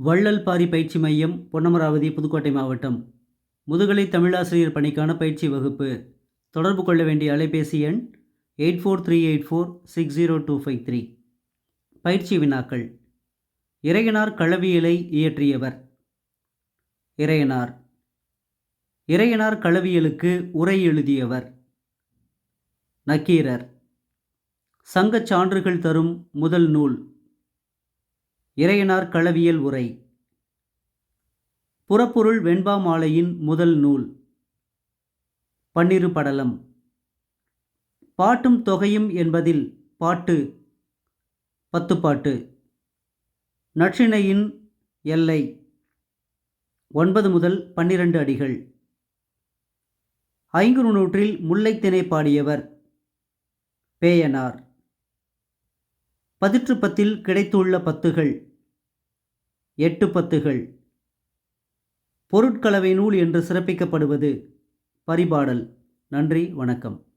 வள்ளல் பாரி பயிற்சி மையம் பொன்னமராவதி புதுக்கோட்டை மாவட்டம். முதுகலை தமிழாசிரியர் பணிக்கான பயிற்சி வகுப்பு. தொடர்பு கொள்ள வேண்டிய அலைபேசி எண் eight four three eight four six zero two five three. பயிற்சி வினாக்கள். இறையனார் களவியலை இயற்றியவர். இறையனார். இறையனார் களவியலுக்கு உரை எழுதியவர். நக்கீரர். சங்கச் சான்றுகள் தரும் முதல் நூல். இறையனார் களவியல் உரை. புறப்பொருள் வெண்பா மாலையின் முதல் நூல். பன்னிரு படலம். பாட்டும் தொகையும் என்பதில் பாட்டு பத்து பாட்டு. நற்றிணையின் எல்லை. ஒன்பது முதல் பன்னிரண்டு அடிகள். ஐங்குறு நூற்றில் முல்லைத்திணை பாடியவர் பேயனார். பதிற்றுப்பத்தில் கிடைத்துள்ள பத்துகள். எட்டு பத்துகள். பொருட்கலவை நூல் என்று சிறப்பிக்கப்படுவது பரிபாடல். நன்றி வணக்கம்.